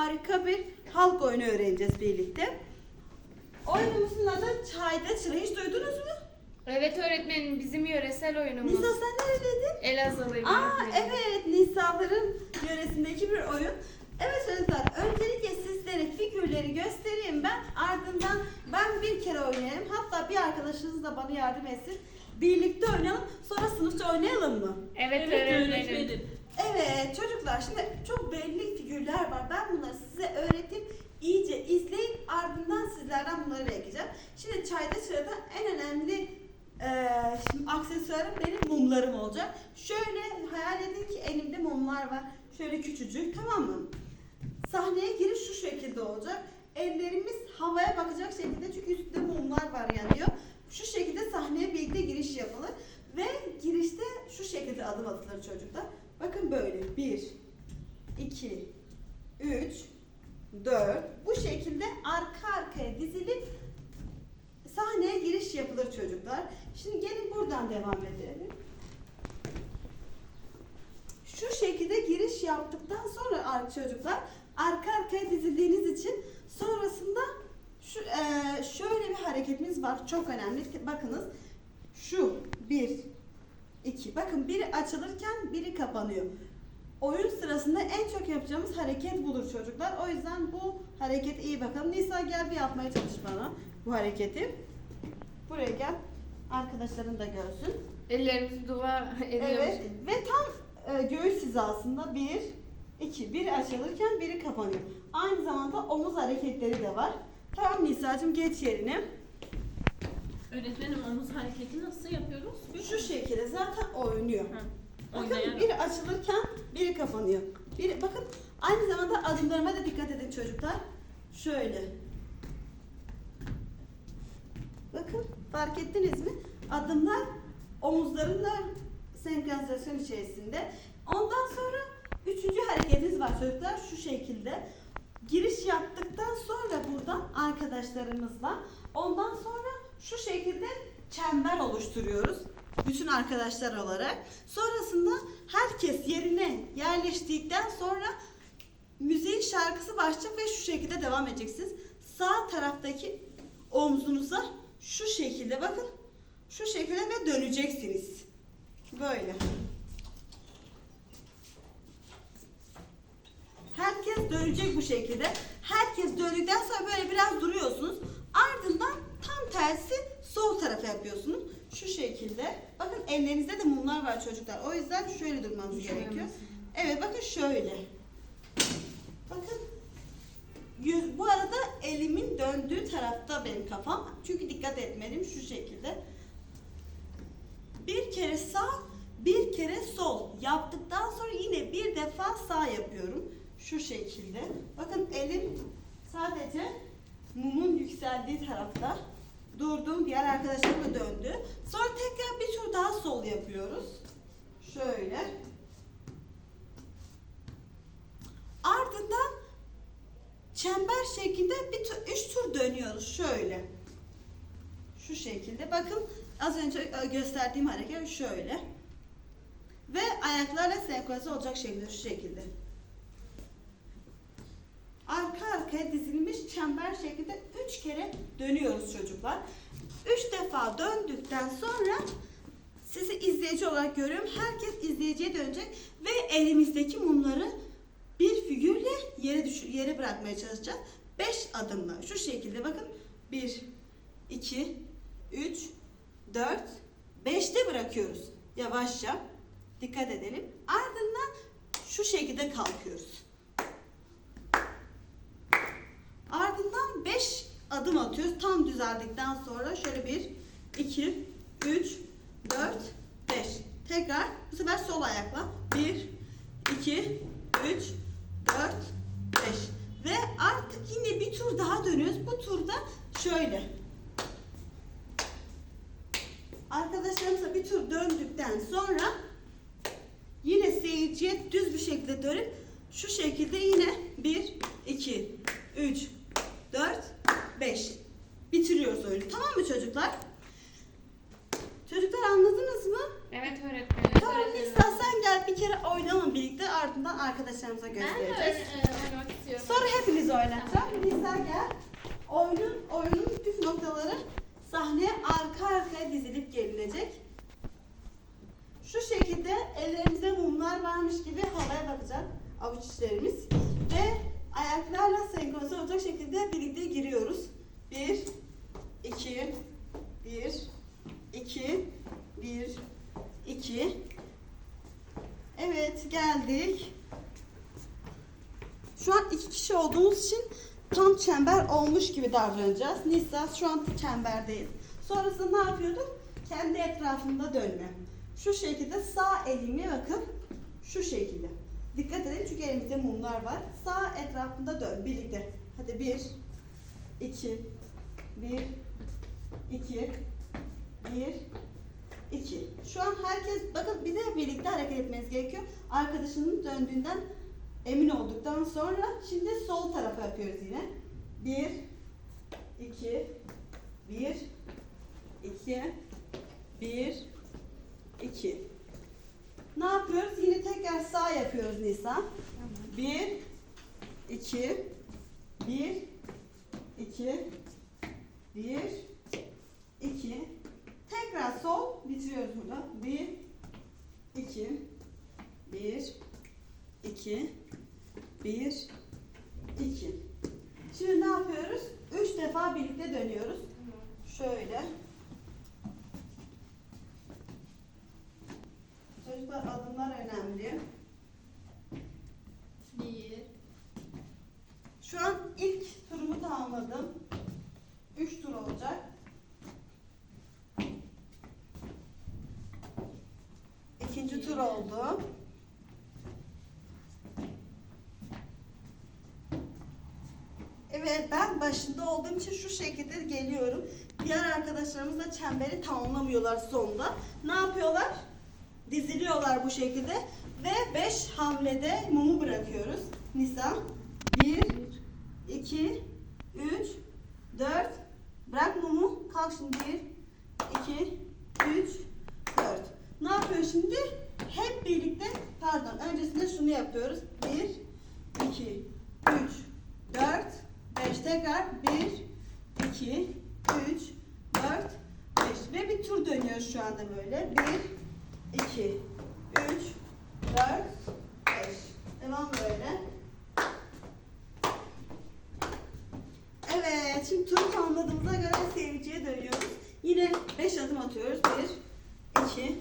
harika bir halk oyunu öğreneceğiz birlikte. Oyunumuzun adı Çayda Çıra. Hiç duydunuz mu? Evet öğretmenim bizim yöresel oyunumuz. Nisa sen neredeydin? Elazığlıyım Aa öğretmenim. evet Nisaların yöresindeki bir oyun. Evet çocuklar öncelikle sizlere figürleri göstereyim ben. Ardından ben bir kere oynayayım. Hatta bir arkadaşınız da bana yardım etsin. Birlikte oynayalım. Sonra sınıfça oynayalım mı? Evet, öğretmenim. Evet çocuklar şimdi çok belli figürler var. Ben bunları size öğretip iyice izleyin ardından sizlerden bunları bekleyeceğim. Şimdi çayda sırada en önemli eee şimdi aksesuarım benim mumlarım olacak. Şöyle hayal edin ki elimde mumlar var. Şöyle küçücük tamam mı? Sahneye giriş şu şekilde olacak. Ellerimiz havaya bakacak şekilde çünkü üstünde mumlar var yanıyor. Şu şekilde sahneye birlikte giriş yapılır. Ve girişte şu şekilde adım atılır çocuklar. Bakın böyle. 1, 2, 3, 4. Bu şekilde arka arkaya dizilip sahneye giriş yapılır çocuklar. Şimdi gelin buradan devam edelim. Şu şekilde giriş yaptıktan sonra ar- çocuklar arka arkaya dizildiğiniz için sonrasında şu eee, şöyle bir hareketimiz var. Çok önemli. Bakınız. Şu bir, iki. Bakın biri açılırken biri kapanıyor. Oyun sırasında en çok yapacağımız hareket budur çocuklar. O yüzden bu harekete iyi bakalım. Nisa gel bir yapmaya çalış bana bu hareketi. Buraya gel. Arkadaşların da görsün. Ellerimizi dua ediyoruz. Evet ve tam e, göğüs hizasında bir, iki, biri açılırken biri kapanıyor. Aynı zamanda omuz hareketleri de var. Tamam Nisa'cığım geç yerine. Öğretmenim omuz hareketi nasıl yapıyoruz? Şu şekilde zaten oynuyor. Ha, Bakın biri açılırken biri kapanıyor. Biri, bakın aynı zamanda adımlarıma da dikkat edin çocuklar. Şöyle. Bakın fark ettiniz mi? Adımlar omuzlarımla senkronizasyon içerisinde. Ondan sonra üçüncü hareketimiz var çocuklar şu şekilde. Giriş yaptıktan sonra buradan arkadaşlarımızla ondan sonra şu şekilde çember oluşturuyoruz. Bütün arkadaşlar olarak. Sonrasında herkes yerine yerleştikten sonra müziğin şarkısı başlayacak ve şu şekilde devam edeceksiniz. Sağ taraftaki omzunuza şu şekilde bakın. Şu şekilde ve döneceksiniz. Böyle. Herkes dönecek bu şekilde. Herkes döndükten sonra böyle biraz duruyorsunuz. Ardından tersi sol tarafa yapıyorsunuz. Şu şekilde. Bakın ellerinizde de mumlar var çocuklar. O yüzden şöyle durmanız gerekiyor. Evet bakın şöyle. Bakın. Yüz, bu arada elimin döndüğü tarafta benim kafam. Çünkü dikkat etmedim şu şekilde. Bir kere sağ, bir kere sol. Yaptıktan sonra yine bir defa sağ yapıyorum. Şu şekilde. Bakın elim sadece mumun yükseldiği tarafta. Durduğum diğer arkadaşlarım da döndü. Sonra tekrar bir tur daha sol yapıyoruz. Şöyle. Ardından çember şeklinde bir tur, üç tur dönüyoruz. Şöyle. Şu şekilde. Bakın az önce e, gösterdiğim hareket şöyle. Ve ayaklarla senkronize olacak şekilde şu şekilde. Arka arkaya dizilmiş çember şeklinde üç kere dönüyoruz çocuklar. Üç defa döndükten sonra sizi izleyici olarak görüyorum. Herkes izleyiciye dönecek ve elimizdeki mumları bir figürle yere düş yere bırakmaya çalışacağız. Beş adımla şu şekilde bakın. Bir, iki, üç, dört, beşte bırakıyoruz. Yavaşça. Dikkat edelim. Ardından şu şekilde kalkıyoruz. Ardından 5 Tam düzeldikten sonra şöyle 1, 2, 3, 4, 5. Tekrar bu sefer sol ayakla. 1, 2, 3, 4, 5. Ve artık yine bir tur daha dönüyoruz. Bu turda şöyle. Arkadaşlarımızla bir tur döndükten sonra yine seyirciye düz bir şekilde dönüp şu şekilde yine 1, 2, 3, 4, 5 bitiriyoruz öyle. Tamam mı çocuklar? Çocuklar anladınız mı? Evet öğretmenim. Tamam öğretmenim. istersen gel bir kere oynayalım birlikte ardından arkadaşlarımıza göstereceğiz. Ben de oynamak istiyorum. Sonra hepiniz oynatacağım. Nisa gel. Oyunun, oyunun püf noktaları sahneye arka arkaya dizilip gelinecek. Şu şekilde ellerimize mumlar varmış gibi havaya bakacak avuç içlerimiz ve ayaklarla senkronize olacak şekilde birlikte giriyoruz. Bir, iki, bir, iki, bir, iki. Evet geldik. Şu an iki kişi olduğumuz için tam çember olmuş gibi davranacağız. Nisa şu an çemberdeyiz. Sonrasında ne yapıyorduk? Kendi etrafında dönme. Şu şekilde sağ elimi bakın. Şu şekilde. Dikkat edin çünkü elimizde mumlar var. Sağ etrafında dön birlikte. Hadi bir, iki, bir, iki, bir, iki. Şu an herkes bakın bir de birlikte hareket etmeniz gerekiyor. Arkadaşının döndüğünden emin olduktan sonra şimdi sol tarafa yapıyoruz yine. Bir, iki, bir, iki, bir, iki. Ne yapıyoruz? Yine tekrar sağ yapıyoruz Nisa. Bir, iki, bir, iki, bir, iki. Tekrar sol bitiriyoruz burada. Bir, iki, bir, iki, bir, iki. Şimdi ne yapıyoruz? Üç defa birlikte dönüyoruz. Şöyle. Çocuklar adımlar önemli. Bir. Şu an ilk turumu tamamladım. Üç tur olacak. İkinci tur oldu. Evet ben başında olduğum için şu şekilde geliyorum. Diğer arkadaşlarımız da çemberi tamamlamıyorlar sonunda. Ne yapıyorlar? Diziliyorlar bu şekilde ve 5 hamlede mumu bırakıyoruz. Nisa 1 2 3 4 Bırak mumu. Kalk şimdi 1 2 3 4 Ne yapıyor şimdi? Hep birlikte pardon öncesinde şunu yapıyoruz. 1 2 3 4 5 tekrar 1 2 3 4 5 ve bir tur dönüyor şu anda böyle. 1 2 3 4 5 Devam böyle. Evet, şimdi turu tamamladığımıza göre seyirciye dönüyoruz. Yine 5 adım atıyoruz. 1 2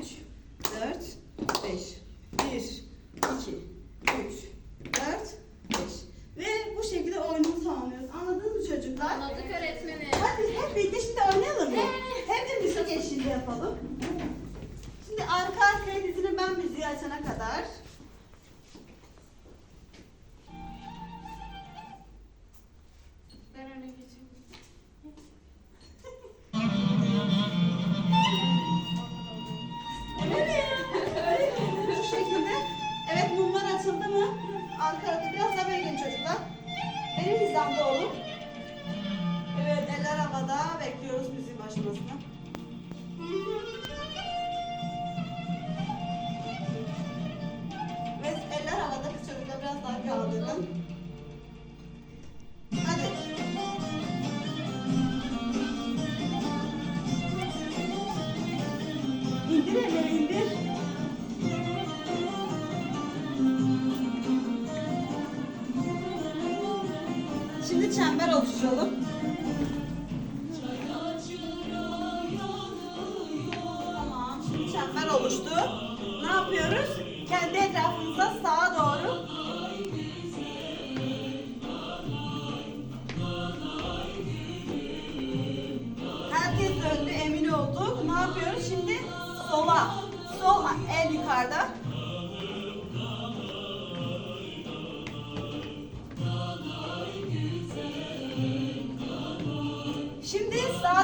3 4 5 1 2 3 4 5 Ve bu şekilde oyunumuzu tamamlıyoruz. Anladınız mı çocuklar? Anladık öğretmenim. Hadi hep birlikte şimdi oynayalım mı? Hem de müzik eşliğinde yapalım. Şimdi arka arkaya dizinin ben müziği açana kadar. Çember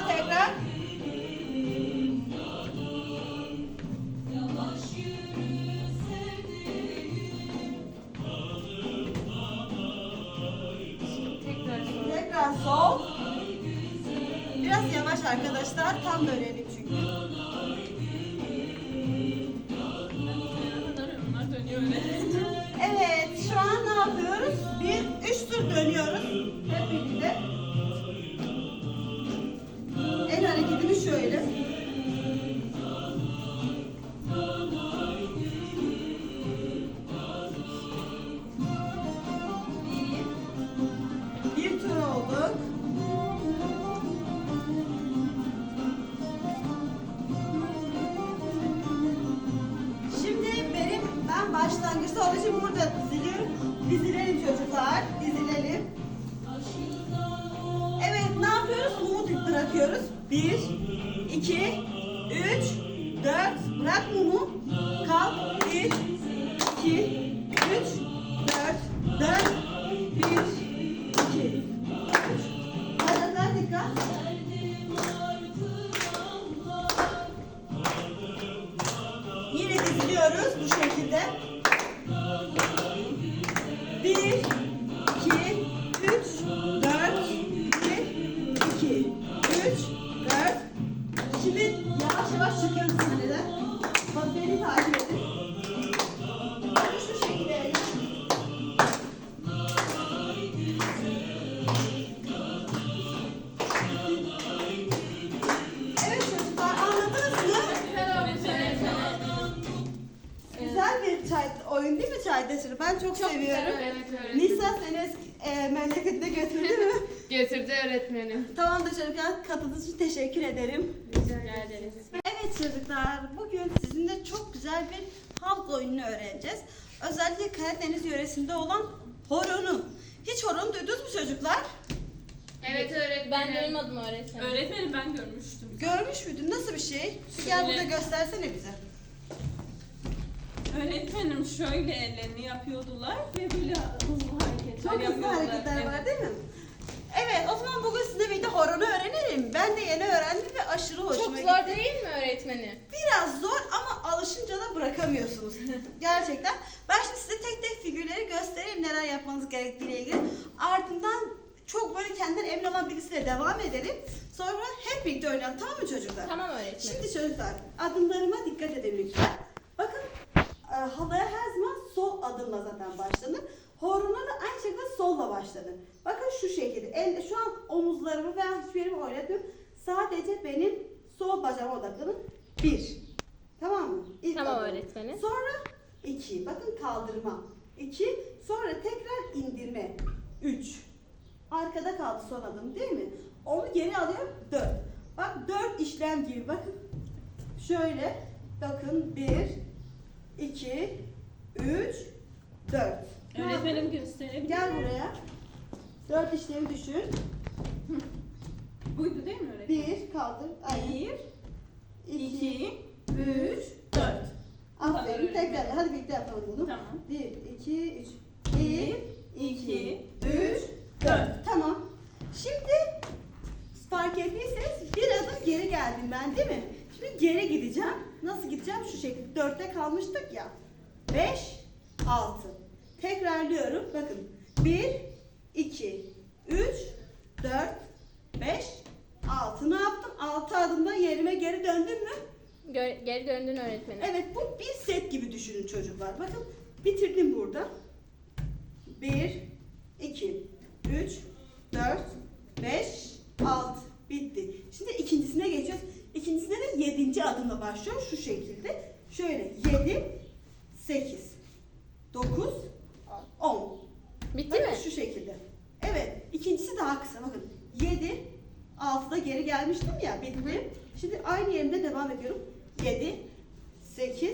Tekrar. Tekrar sol. Biraz yavaş arkadaşlar. Tam dönelim Yine diziliyoruz bu şekilde. Götürdü öğretmenim. tamam da çocuklar katıldığınız için teşekkür ederim. Rica ederiz. Evet çocuklar bugün sizinle çok güzel bir halk oyununu öğreneceğiz. Özellikle Karadeniz yöresinde olan horonu. Hiç horon duydunuz mu çocuklar? Evet öğretmenim. Ben duymadım öğretmenim. Öğretmenim ben görmüştüm. Görmüş müydün? Nasıl bir şey? Bir Gel burada göstersene bize. Öğretmenim şöyle ellerini yapıyordular ve böyle hızlı hareketler Çok hızlı yapıyorlar. hareketler Evet. var değil mi? Evet o zaman bugün sizinle birlikte horonu öğrenelim. Ben de yeni öğrendim ve aşırı hoşuma Çok gitti. zor değil mi öğretmenim? Biraz zor ama alışınca da bırakamıyorsunuz. Gerçekten. Ben şimdi size tek tek figürleri göstereyim neler yapmanız gerektiğiyle ilgili. Ardından çok böyle kendinden emin olan birisiyle devam edelim. Sonra hep birlikte oynayalım tamam mı çocuklar? Tamam öğretmenim. Şimdi çocuklar adımlarıma dikkat edin lütfen. Bakın e, havaya her zaman sol adımla zaten başlanır. Horona da aynı şekilde solla başlanır. Bakın şu şekilde. El, şu an omuzlarımı veya hiçbir yerimi oynatmıyorum. Sadece benim sol bacağıma odaklanın. Bir. Tamam mı? İlk Tamam adım. öğretmenim. Sonra iki. Bakın kaldırma. İki. Sonra tekrar indirme. Üç. Arkada kaldı son adım değil mi? Onu geri alıyorum. Dört. Bak dört işlem gibi. Bakın. Şöyle. Bakın bir, iki, üç, dört. Ne Öğretmenim yaptın? gösterebilir Gel buraya. Dört işlemi düşün. Buydu değil mi öğretmenim? Bir, kaldır. Aynen. Bir, İki, üç, dört. Aferin. Tekrar. Hadi birlikte yapalım bunu. Tamam. Bir, iki, üç. Bir, iki, üç, dört. Tamam. Şimdi fark ettiyseniz bir adım geri geldim ben değil mi? Şimdi geri gideceğim. Nasıl gideceğim? Şu şekilde. Dörtte kalmıştık ya. Beş, altı. Tekrarlıyorum. Bakın. Bir, iki, üç, dört, beş, altı. Ne yaptım? Altı adımda yerime geri döndüm mü? Gö- geri döndün öğretmenim. Evet bu bir set gibi düşünün çocuklar. Bakın bitirdim burada. Bir, iki, üç, dört, beş, altı. Bitti. Şimdi ikincisine geçiyoruz. İkincisine de yedinci adımla başlıyor. Şu şekilde. Şöyle yedi, sekiz, dokuz, on. Bitti Bakın mi? şu şekilde. Evet. ikincisi daha kısa. Bakın. 7 6'da geri gelmiştim ya. Bitti. Şimdi aynı yerimde devam ediyorum. 7 8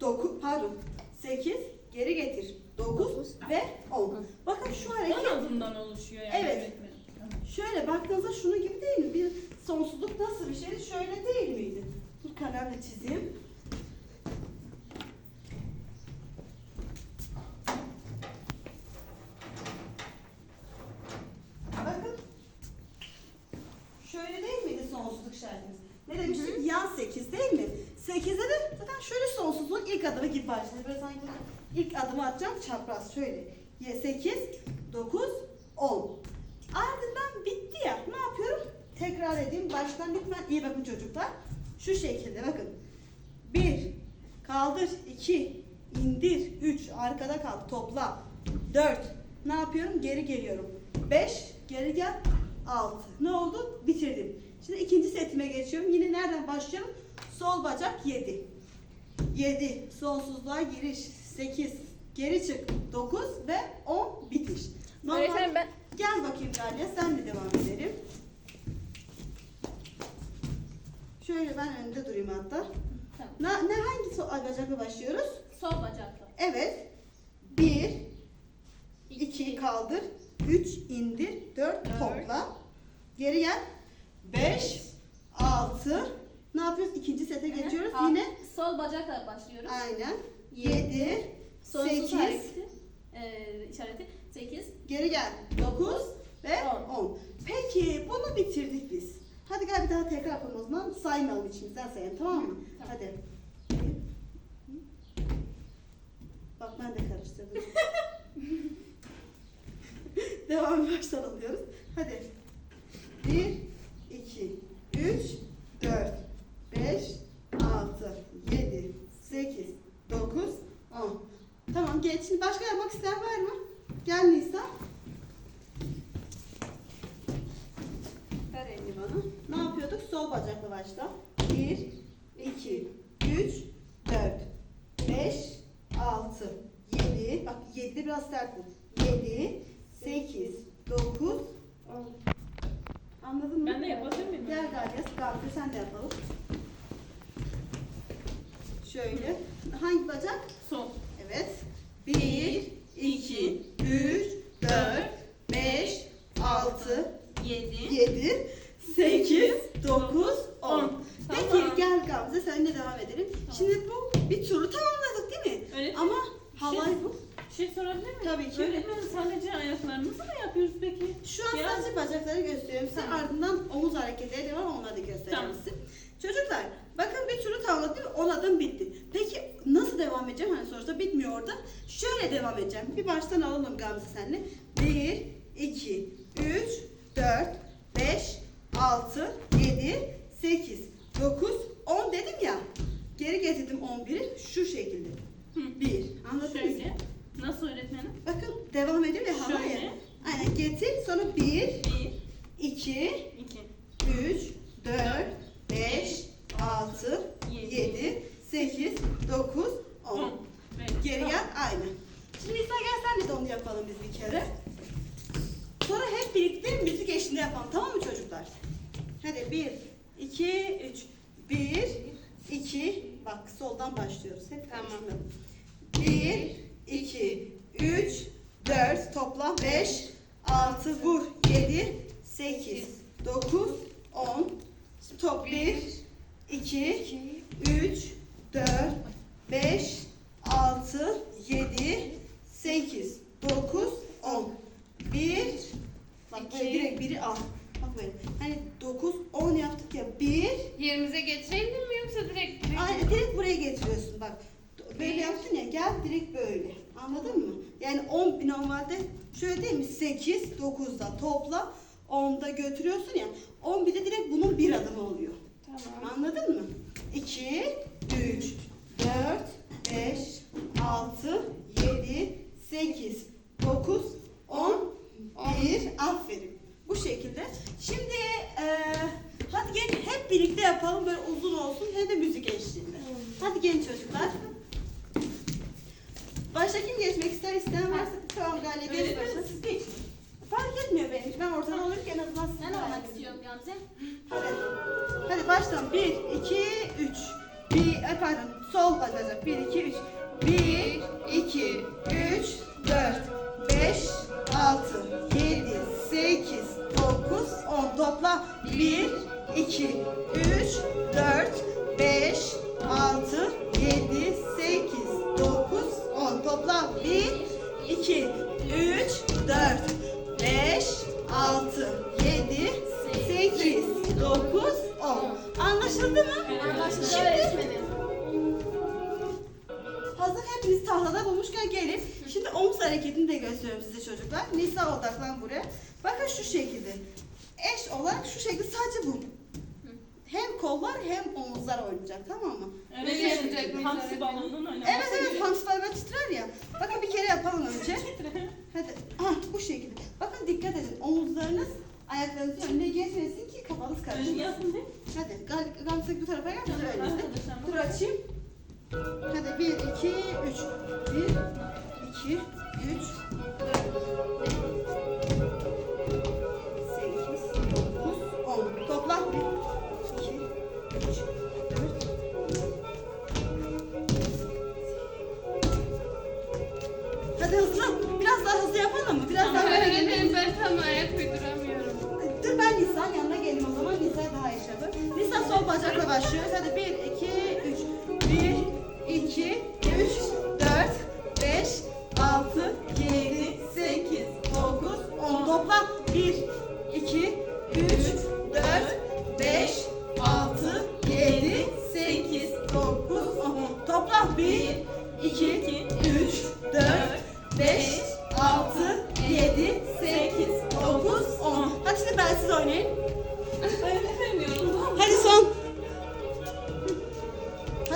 9 pardon. 8 geri getir. 9 ve 10. Bakın şu hareket adımdan oluşuyor yani Evet. öğretmenim. şöyle baktığınızda şunu gibi değil mi? Bir sonsuzluk nasıl bir şeydi? Şöyle değil miydi? Dur kalemle çizeyim. Bakın. Şöyle değil miydi sonsuzluk şartımız? Ne demiştik? Yan 8 değil mi? 8'de de zaten şöyle sonsuzluğun ilk adımı gibi başlıyor. Böyle sanki ilk adımı atacağım çapraz şöyle. 8, 9, 10. Ardından bitti ya. Ne yapıyorum? Tekrar edeyim. Baştan lütfen iyi bakın çocuklar. Şu şekilde bakın. 1, kaldır. 2, indir. 3, arkada kal. Topla. 4, ne yapıyorum? Geri geliyorum. 5, geri gel. 6. Ne oldu? Bitirdim. Şimdi ikinci setime geçiyorum. Yine nereden başlıyorum? Sol bacak 7. 7. Sonsuzluğa giriş. 8. Geri çık. 9 ve 10 bitiş. Normal- Öğretmenim ben Gel bakayım Galia sen de devam edelim. Şöyle ben önünde durayım hatta. Tamam. Ne, ne hangi so- bacakla başlıyoruz. Sol bacakla. Evet. Bir, iki kaldır. Üç indir. Dört Dört. topla. Geri gel. Beş, altı. Ne yapıyoruz? İkinci sete geçiyoruz. Yine Sol bacakla başlıyoruz. aynen. Yedi, Sonsuz sekiz, hareketi. E, işareti. 8. geri gel. Dokuz ve On. on. Peki bunu bitirdik biz. Hadi gel bir daha tekrar yapalım o zaman. Saymayalım içimizden sayalım tamam mı? Tamam. Hadi. Bak ben de karıştırdım. Devam baştan alıyoruz. Hadi. 1, 2, 3, 4, 5, 6, 7, 8, 9, 10. Tamam geç. Şimdi başka yapmak isteyen var mı? Gel Nisa. Ver elini bana. Ne yapıyorduk? Sol bacakla başla. 1, 2, 3, 4, 5, 6, 7. Bak 7'de biraz sert bu. 7, 8, 9, 10. Anladın mı? Ben de yapabilir miyim? Gel Galyas. Gamze sen de yapalım. Şöyle. Hangi bacak? Sol. Evet. 1, 2, 3, 4, 5, 6, 7. 7, 8, 9, 10. Peki Tamam. gel Gamze seninle devam edelim. Şimdi bu bir turu tamamladık değil mi? Öğretmenim, Ama halay bu. bir şey sorabilir miyim? Tabii ki. Öğretmenim sadece ayaklarımızı mı yapıyoruz peki? Şu an Ya. sadece bacakları gösteriyorum. Sen Tamam. ardından omuz hareketleri de var onları da göstereceğim Tamam. size. Çocuklar bakın bir turu mi? 10 adım bitti. Peki nasıl devam edeceğim? Hani sonuçta bitmiyor orada. Şöyle devam edeceğim. Bir baştan alalım Gamze senle. 1, 2, 3, 4, 5, 6, 7, 8, 9, 10 dedim ya. Geri getirdim 11'i şu şekilde. Hı. 1. Anladınız mı? Şöyle. Nasıl öğretmenim? Bakın devam ediyor ya havaya. Şöyle. Aynen getir sonra 1, 1, 2, 2, 3, 4, 5, 6, 7, 8, 9, 10. 10. Geri gel aynı. Şimdi İsa gel sen de onu yapalım biz bir kere. Sonra hep birlikte müzik eşliğinde yapalım tamam mı çocuklar? Hadi 1, 2, 3. 1, 2, bak soldan başlıyoruz. Hep Tamam. 1, 2, 3, 4, toplam 5, 6, vur, 7, 8, 9, 10. Top 1, 2, 3, 4, 5, 6, 7, 8, 9, 10. 1, bak böyle direkt biri al. Bak böyle. Hani 9, 10 yaptık ya. 1, Yerimize getirelim mi yoksa direkt? direkt- Aynen direkt buraya getiriyorsun bak. Böyle yaptın ya gel direkt böyle. Anladın mı? Yani 10 normalde şöyle değil mi? 8, 9'da topla 10'da götürüyorsun ya. 11'de direkt bunun bir adımı oluyor. Tamam. Anladın mı? 2, 3, 4, 5, 6, 7, 8, 9, 10, 1. Aferin. Bu şekilde. Şimdi eee hadi gelin hep birlikte yapalım. Böyle uzun olsun hem de müzik eşliğinde. Hadi gelin çocuklar. Başta kim geçmek ister varsa tamam Galya geç başla. siz geçin. Fark etmiyor benim. için. Ben ortada olurken en azından siz Ben olmak istiyorum Gamze. Hadi. Hadi başlayalım. 1, 2, 3. Bir, ay pardon. Sol bacak. 1, 2, 3. 1, 2, 3, 4, 5, 6, 7, 8, 9, 10. Topla. 1, 2, 3, 4, 5, 6, 7, 8, 9, 10. Topla. 1, 2, 3, 4, 5, 6, 7, 8, 9, 10. Anlaşıldı mı? Anlaşıldı Şimdi hazır hepiniz tahtada bulmuşken gelin. Şimdi omuz hareketini de gösteriyorum size çocuklar. Nisa odaklan buraya. Bakın şu şekilde. Eş olarak şu şekilde sadece bu. Hem kollar hem omuzlar oynayacak tamam mı? Öğretmenim, hamsi balonunun oynaması. Evet evet hamster böyle titrer ya. Bakın bir kere yapalım önce. Hadi. Ah bu şekilde. Bakın dikkat edin. Omuzlarınız ayaklarınızın önüne geçmesin ki kafanız karışmasın. Hadi Gal Gamze bu tarafa gel. Tamam, öyle. Dur açayım. Hadi 1, 2, 3. 1, 2, 3, 8, Hadi hızlı. Biraz daha hızlı yapalım mı? Biraz daha böyle gelin. Öğretmenim ben tam ayak uyduramıyorum. Dur ben Nisan yanına geleyim o zaman. Nisa daha iyi yapar. Nisan sol bacakla başlıyoruz. Hadi 1, 2, 3. 1, 2, 3,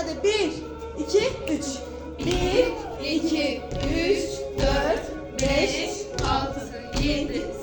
Hadi 1, 2, 3. 1, 2, 3, 4, 5, 6, 7,